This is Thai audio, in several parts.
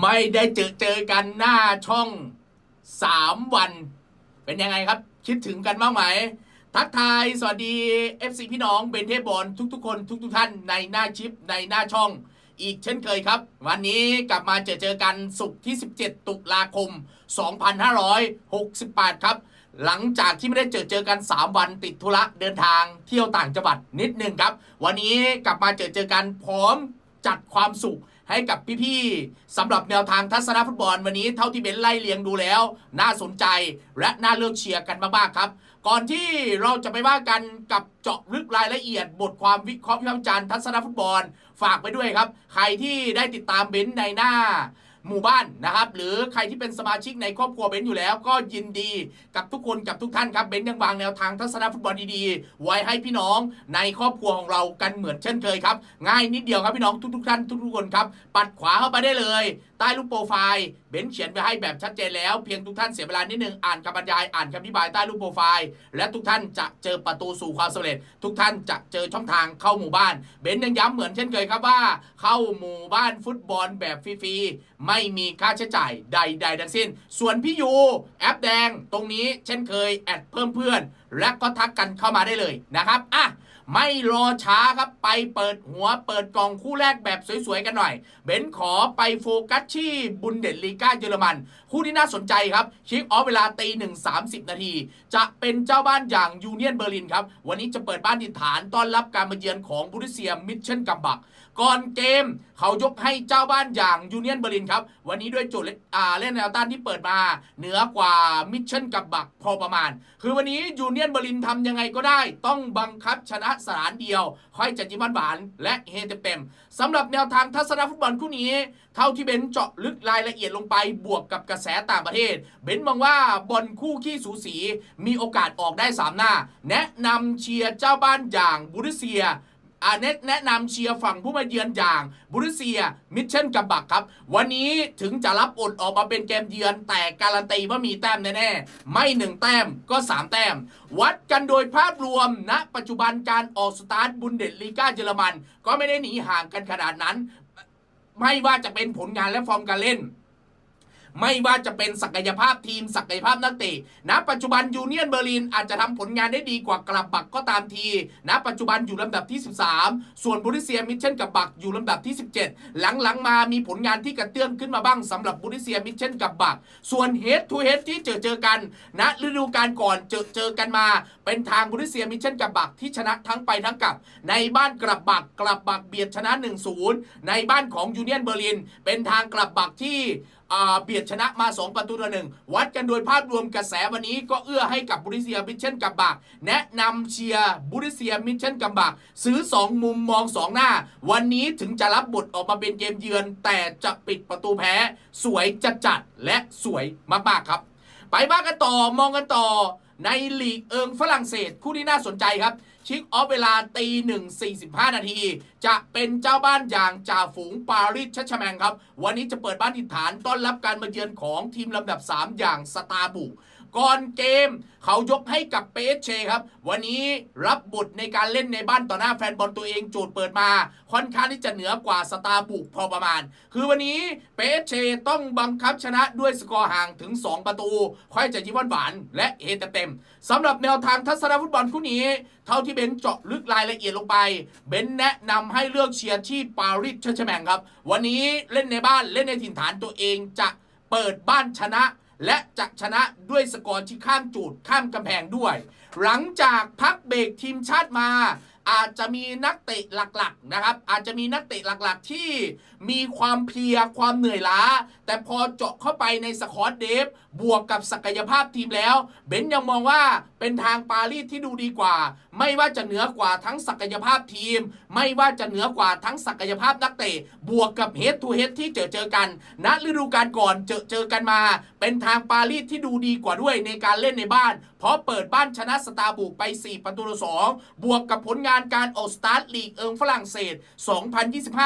ไม่ได้เจอเจอกันหน้าช่องสามวัน เป็นยังไงครับ คิดถึงกันบ้างไหม ทักทาย สวัสดี FC พี่น้องเบนเทบอลทุกๆ คนทุกๆท่านในหน้าชิปในหน้าช่อง อีกเช่นเคยครับ วันนี้กลับมาเจอเจอกันศุกร์ที่ 17 ตุลาคม 2568 ครับ หลังจากที่ไม่ได้เจอเจอกัน 3 วันติดธุระเดินทางเที่ยวต่างจังหวัดนิดนึงครับ วันนี้กลับมาเจอเจอกันพร้อมจัดความสุข ให้กับพี่ๆสำหรับแนวทางทัศนฟุตบอลวันนี้เท่าที่เบนไล่เลียงดูแล้ว น่าสนใจและน่าเลือกเชียร์กันมากๆครับ ก่อนที่เราจะไปว่ากันกับเจาะลึกรายละเอียด บทความวิเคราะห์วิพากษ์วิจารณ์ทัศนฟุตบอล ฝากไปด้วยครับ ใครที่ได้ติดตามเบนในหน้า หมู่บ้านนะครับ หรือใครที่เป็นสมาชิกในครอบครัวเบนซ์อยู่แล้ว ก็ยินดีกับทุกคนกับทุกท่านครับเบนซ์ยังวางแนวทางทัศนฟุตบอลดีๆ ไว้ให้พี่น้องในครอบครัวของเรากันเหมือนเช่นเคยครับ ง่ายนิดเดียวครับพี่น้องทุกๆท่านทุกๆคนครับ ปัดขวาเข้าไปได้เลย ใต้รูปโปรไฟล์เบนซ์เขียนไปให้แบบชัดเจนแล้ว เพียงทุกท่านเสียเวลานิดนึงอ่านคำบรรยายอ่านคำอธิบายใต้รูปโปรไฟล์ และทุกท่านจะเจอประตูสู่ความสำเร็จ ทุกท่านจะเจอช่องทางเข้าหมู่บ้านเบนซ์ยังย้ำเหมือนเช่นเคยครับว่า เข้าหมู่บ้านฟุตบอลแบบฟรีๆไม่มีค่าใช้จ่ายใด ๆ ทั้งสิ้น ส่วนพี่ยูแอปแดงตรงนี้เช่นเคยแอดเพิ่มเพื่อน และก็ทักกันเข้ามาได้เลยนะครับอะไม่รอช้าครับไปเปิดหัวเปิดกล่องคู่แรกแบบสวยๆกันหน่อย เบนขอไปโฟกัสที่บุนเดสลีกาเยอรมัน คู่ที่น่าสนใจครับชิคออฟเวลาตีหนึ่งสามสิบนาที จะเป็นเจ้าบ้านอย่างยูเนียนเบอร์ลินครับ วันนี้จะเปิดบ้านดินฐานต้อนรับการมาเยือนของบุริเซียมิชเชนกัมบัก ก่อนเกม เขายกให้เจ้าบ้านอย่างยูเนียนเบอร์ลินครับ วันนี้ด้วยจทย์เล่นแนวต้านที่เปิดมา เหนือกว่ามิชชั่นกับบักพอประมาณ คือวันนี้ยูเนียนเบอร์ลินทำยังไงก็ได้ ต้องบังคับชนะสถานเดียว ค่อยจะยิ้มหวานและเฮเต็มสำหรับแนวทางทัศนฟุตบอลคู่นี้ เท่าที่เบนเจาะลึกรายละเอียดลงไปบวกกับกระแสต่างประเทศ เบนมองว่าบอลคู่ขี้สูสีมีโอกาสออกได้สามหน้า แนะนำเชียร์เจ้าบ้านอย่างบูริเซีย อาเน็ตแนะนำเชียร์ฝั่งผู้มาเยือนอย่างบุริเซีย มิชเช่นกับบักครับ วันนี้ถึงจะรับอดออกมาเป็นเกมเยือนแต่การันตีว่ามีแต้มแน่ๆ ไม่หนึ่งแต้มก็ 3 แต้ม วัดกันโดยภาพรวมณปัจจุบันการออกสตาร์ทบุนเดสลีกาเยอรมัน ก็ไม่ได้หนีห่างกันขนาดนั้น ไม่ว่าจะเป็นผลงานและฟอร์มการเล่น ไม่ว่าจะเป็นศักยภาพทีมศักยภาพนักเตะณปัจจุบันยูเนียนเบอร์ลินอาจจะทำผลงานได้ดีกว่ากลับบักก็ตามทีณปัจจุบันอยู่ลำดับที่ 13 ส่วนบุริเซียมิชเช่นกับบักอยู่ลำดับที่ 17 หลังๆมามีผลงานที่กระเตื้องขึ้นมาบ้างสำหรับบุริเซียมิชเช่นกับบัก ส่วนเฮดทูเฮดที่เจอเจอกันณฤดูกาลก่อนเจอเจอกันมา เป็นทางบุริเซียมิชเช่นกับบักที่ชนะทั้งไปทั้งกลับ ในบ้านกลับบักกลับบักเบียดชนะ 1-0 ในบ้านของยูเนียนเบอร์ลิน เป็นทางกลับบักที่ เบียดชนะมา 2 ประตูต่อหนึ่งวัดกันโดยภาพรวมกระแสวันนี้ก็เอื้อให้กับบุริเซียมิชเช่นกับบาก แนะนำเชียร์บุริเซียมิชเช่นกับบากซื้อ 2 มุมมอง 2 หน้า วันนี้ถึงจะรับบทออกมาเป็นเกมเยือน แต่จะปิดประตูแพ้ สวยจัดจัดและสวยมากๆครับ ไปบ้ากันต่อมองกันต่อ ในลีกเอิงฝรั่งเศสคู่ที่น่าสนใจครับ ชิกออฟเวลาตีหนึ่งสี่สิบห้านาที จะเป็นเจ้าบ้านอย่างจ่าฝูงปารีสชัชแมงครับ วันนี้จะเปิดบ้านถิ่นฐานต้อนรับการมาเยือนของทีมลำดับ 3 อย่างสตาร์บุก ก่อนเกม เขายกให้กับเปเชครับ วันนี้รับบทในการเล่นในบ้านต่อหน้าแฟนบอลตัวเองโจทย์เปิดมา ค่อนข้างที่จะเหนือกว่าสตาร์บุกพอประมาณ คือวันนี้เปเชต้องบังคับชนะด้วยสกอร์ห่างถึง 2 ประตู ค่อยจะยิ้มหวานและเฮเต็มสำหรับแนวทางทัศนฟุตบอลคู่นี้ เท่าที่เบนเจาะลึกรายละเอียดลงไป เบนแนะนำให้เลือกเชียร์ที่ปารีสเชอร์แชแมงครับ วันนี้เล่นในบ้านเล่นในถิ่นฐานตัวเองจะเปิดบ้านชนะ และจะชนะด้วยสกอร์ที่ข้ามจูดข้ามกำแพงด้วย หลังจากพักเบรกทีมชาติมา อาจจะมีนักเตะหลักๆนะครับ อาจจะมีนักเตะหลักๆ ที่มีความเพลียความเหนื่อยล้า แต่พอเจาะเข้าไปในสควอตเดฟบวกกับศักยภาพทีมแล้วเบนยังมองว่าเป็นทางปารีสที่ดูดีกว่า ไม่ว่าจะเหนือกว่าทั้งศักยภาพทีม ไม่ว่าจะเหนือกว่าทั้งศักยภาพนักเตะบวกกับเฮดทูเฮดที่เจอเจอกันณฤดูกาลก่อนเจอเจอกันมา เป็นทางปารีสที่ดูดีกว่าด้วยในการเล่นในบ้าน เพราะเปิดบ้านชนะสตาร์บุกไป 4 ประตูต่อ2บวกกับผลงานการออกสตาร์ทลีกเอิงฝรั่งเศส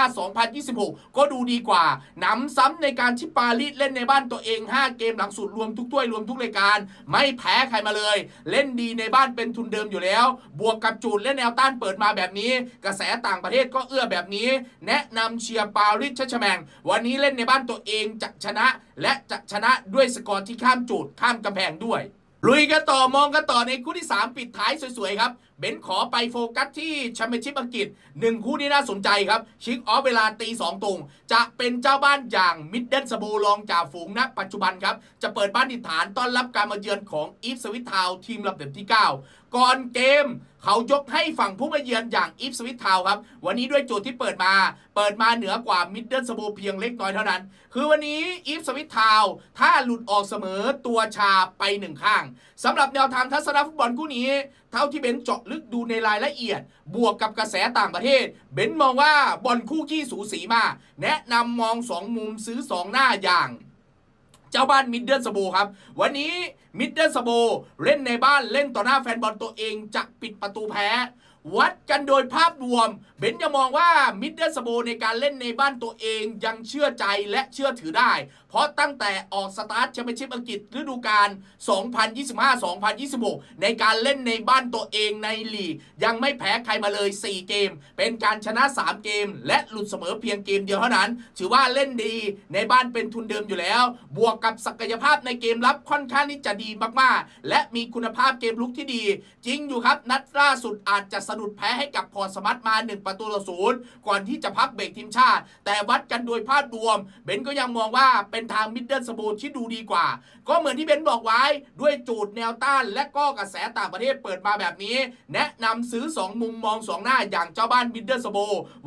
2025-2026 ก็ดูดีกว่าหนำซ้ำในการที่ปารีสเล่นในบ้านตัวเอง 5 เกมหลังสุดรวมทุกถ้วยรวมทุกรายการ ไม่แพ้ใครมาเลย เล่นดีในบ้านเป็นทุนเดิมอยู่แล้ว บวกกับจูดและแนวต้านเปิดมาแบบนี้ กระแสต่างประเทศก็เอื้อแบบนี้ แนะนำเชียร์ปารีสชัชแมง วันนี้เล่นในบ้านตัวเองจะชนะ และจะชนะด้วยสกอร์ที่ข้ามจูดข้ามกำแพงด้วย ลุยกันต่อมองกันต่อในคู่ที่ 3 ปิดท้ายสวยๆครับ เบนขอไปโฟกัสที่แชมเปี้ยนชิพอังกฤษหนึ่งคู่นี้น่าสนใจครับ ชิคออฟเวลาตีสองตรง จะเป็นเจ้าบ้านอย่างมิดเดิลสโบรองจ่าฝูงณปัจจุบันครับ จะเปิดบ้านดิฐานต้อนรับการมาเยือนของอีฟสวิตทาวทีมลำดับที่ 9 ก่อนเกม เขายกให้ฝั่งผู้มาเยือนอย่างอีฟสวิตทาวครับ วันนี้ด้วยโจทย์ที่เปิดมา เปิดมาเหนือกว่ามิดเดิลสโบเพียงเล็กน้อยเท่านั้น คือวันนี้อีฟสวิตทาวถ้าหลุดออกเสมอตัวชาไปหนึ่งข้างสำหรับแนวทางทัศนฟุตบอลคู่นี้ เท่าที่เบนเจาะลึกดูในรายละเอียด บวกกับกระแสต่างประเทศ เบนมองว่าบอลคู่ขี้สูสีมาก แนะนำมองสองมุมซื้อสองหน้าอย่าง เจ้าบ้านมิดเดิลสโบครับ วันนี้มิดเดิลสโบเล่นในบ้านเล่นต่อหน้าแฟนบอลตัวเองจะปิดประตูแพ้ วัดกันโดยภาพรวม เบนซ์ยังมองว่ามิดเดิลสโบในการเล่นในบ้านตัวเองยังเชื่อใจและเชื่อถือได้ เพราะตั้งแต่ออกสตาร์ทแชมเปี้ยนชิพอังกฤษฤดูกาล 2025-2026 ในการเล่นในบ้านตัวเองในลีกยังไม่แพ้ใครมาเลย 4 เกม เป็นการชนะ 3 เกม และหลุดเสมอเพียงเกมเดียวเท่านั้น ถือว่าเล่นดีในบ้านเป็นทุนเดิมอยู่แล้ว บวกกับศักยภาพในเกมรับค่อนข้างที่จะดีมากๆ และมีคุณภาพเกมลุกที่ดี จริงอยู่ครับ นัดล่าสุดอาจจะะดุดแพ้ให้กับพอร์ตสมัตมา 1 ประตูต่อศูนย์ก่อนที่จะพักเบรกทีมชาติ แต่วัดกันโดยภาพรวม เบนก็ยังมองว่าเป็นทางมิดเดิลสโบที่ดูดีกว่า ก็เหมือนที่เบนบอกไว้ด้วยจูดแนวต้าน และก็กระแสต่างประเทศเปิดมาแบบนี้ แนะนำซื้อ 2 มุมมอง 2 หน้าอย่างเจ้าบ้านมิดเดิลสโบ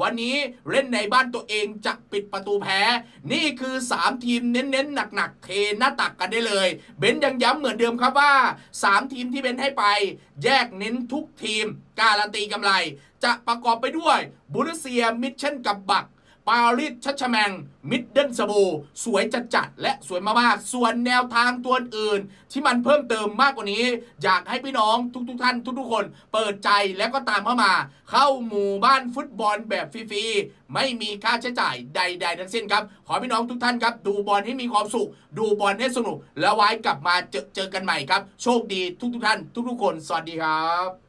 วันนี้เล่นในบ้านตัวเองจะปิดประตูแพ้ นี่คือ 3 ทีมเน้นๆหนักๆเทหน้าตักกันได้เลย เบนยังย้ำเหมือนเดิมครับว่า 3 ทีมที่เบนให้ไป แยกเน้นทุกทีม การันตีกำไร จะประกอบไปด้วยบุรุเซียมิชเช่นกับบักปารีสชัชแมง มิดเดิลสโบสวยจัดจัดและสวยมากๆ ส่วนแนวทางตัวอื่น ที่มันเพิ่มเติมมากกว่านี้ อยากให้พี่น้องทุกๆท่านทุกๆคน เปิดใจแล้วก็ตามเข้ามา เข้าหมู่บ้านฟุตบอลแบบฟรีๆ ไม่มีค่าใช้จ่ายใด ๆ ทั้งสิ้นครับ ขอพี่น้องทุกท่านครับ ดูบอลให้มีความสุข ดูบอลให้สนุก แล้วไว้กลับมาเจอเจอกันใหม่ครับ โชคดีทุกๆท่าน ทุกๆคน สวัสดีครับ